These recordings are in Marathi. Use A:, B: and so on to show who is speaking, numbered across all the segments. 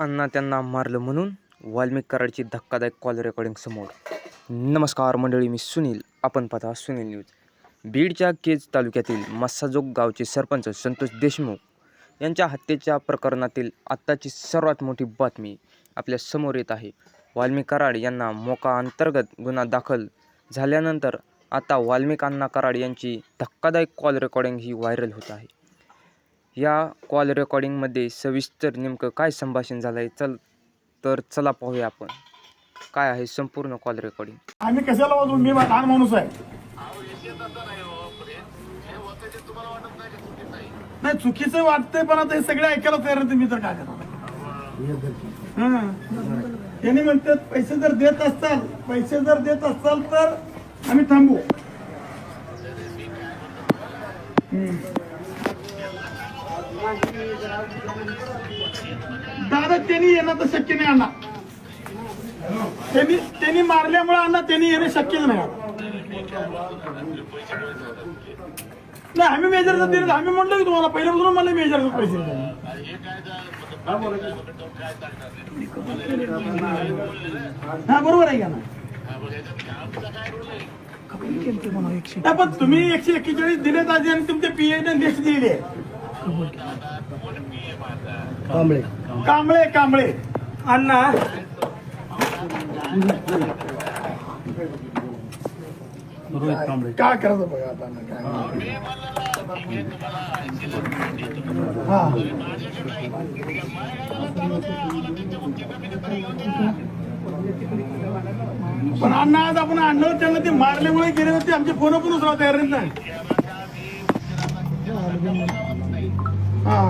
A: अण्णा त्यांना मारलं म्हणून वाल्मिक कराडची धक्कादायक कॉल रेकॉर्डिंग समोर. नमस्कार मंडळी मी सुनील. आपण पाहता सुनील न्यूज. बीडच्या केज तालुक्यातील मस्साजोग गावचे सरपंच संतोष देशमुख यांच्या हत्येच्या प्रकरणातील आत्ताची सर्वात मोठी बातमी आपल्यासमोर येत आहे. वाल्मिक कराड यांना मोका अंतर्गत गुन्हा दाखल झाल्यानंतर आता वाल्मिक अण्णा कराड यांची धक्कादायक कॉल रेकॉर्डिंग ही व्हायरल होत आहे. या कॉल रेकॉर्डिंगमध्ये सविस्तर नेमकं काय संभाषण झालं आहे चल तर चला पाहूया आपण. काय आहे संपूर्ण कॉल रेकॉर्डिंग
B: आम्ही कशाला वाजवू? मी लहान माणूस आहे. नाही चुकीचं वाटतंय पण आता हे सगळे ऐकायला तयार नाही मी तर काय करणार हा. त्यांनी म्हणतात पैसे जर देत असताल पैसे जर देत असाल तर आम्ही थांबू. दादा त्यांनी येणं तर शक्य नाही अण्णा त्यांनी त्यांनी मारल्यामुळे अण्णा त्यांनी येणं शक्यच नाही नाही आम्ही मेजर दिले आम्ही म्हणलो की तुम्हाला पहिल्यापासून मला मेजर पैसे हा बरोबर आहे का ना पण तुम्ही एकशे एक्केचाळीस दिले आणि तुमचे पीएच लिस्ट आहे कांबळे कांबळे. अण्णा. काय करायचं बघा आता अण्णा, काय? पण अण्णा आज आपण आणलं त्यांना ते मारल्यामुळे गेले होते. आमचे फोन पण उचला तयार हा.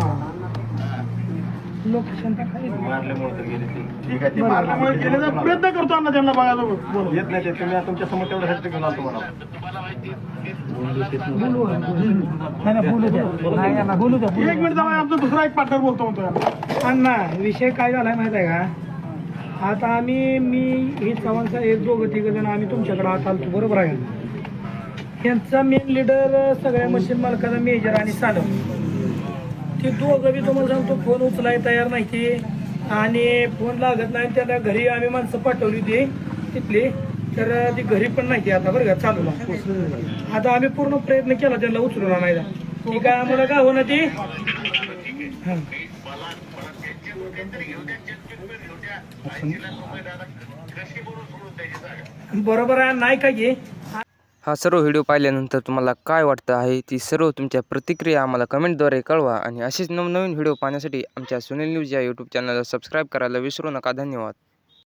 B: ठीक आहे ते मारल्यामुळे गेले तर प्रयत्न करतो अण्णा त्यांना बघायला. बोलू.
C: येत नाही ते. तुम्ही आता तुमच्यासमोर तेवढं घेऊन आलो तुम्हाला.
B: एक मिनिट जाऊ आमचा दुसरा एक पार्टनर बोलतो म्हणतो.
D: अण्णा विषय काय झालाय माहीत आहे का? आता आम्ही मी ही चव्हाण साहेब दोघं तिघ जण आम्ही तुमच्याकडे आत आलतो. बरोबर आहे यांचा मेन लीडर सगळ्या मशीन मालकाचा मेजर आणि साडम ते दोघं बी तुम्हाला सांगतो फोन उचलाय तयार नाही ते. आणि फोन लागत नाही त्याला घरी आम्ही माणसं पाठवली होती तिथली. तर ती घरी पण नाही ती आता बरं का चालू आता आम्ही पूर्ण प्रयत्न केला त्यांना उचलून आणायला. ती काय आम्हाला हो ना ती? बरोबर आहे नाही का घे
A: हा सर्व व्हिडिओ पाहिल्यानंतर तुम्हाला काय वाटतं आहे ती सर्व तुमच्या प्रतिक्रिया आम्हाला कमेंटद्वारे कळवा आणि असेच नवनवीन व्हिडिओ पाहण्यासाठी आमच्या सुनील न्यूज या यूट्यूब चॅनलला सबस्क्राईब करायला विसरू नका. धन्यवाद.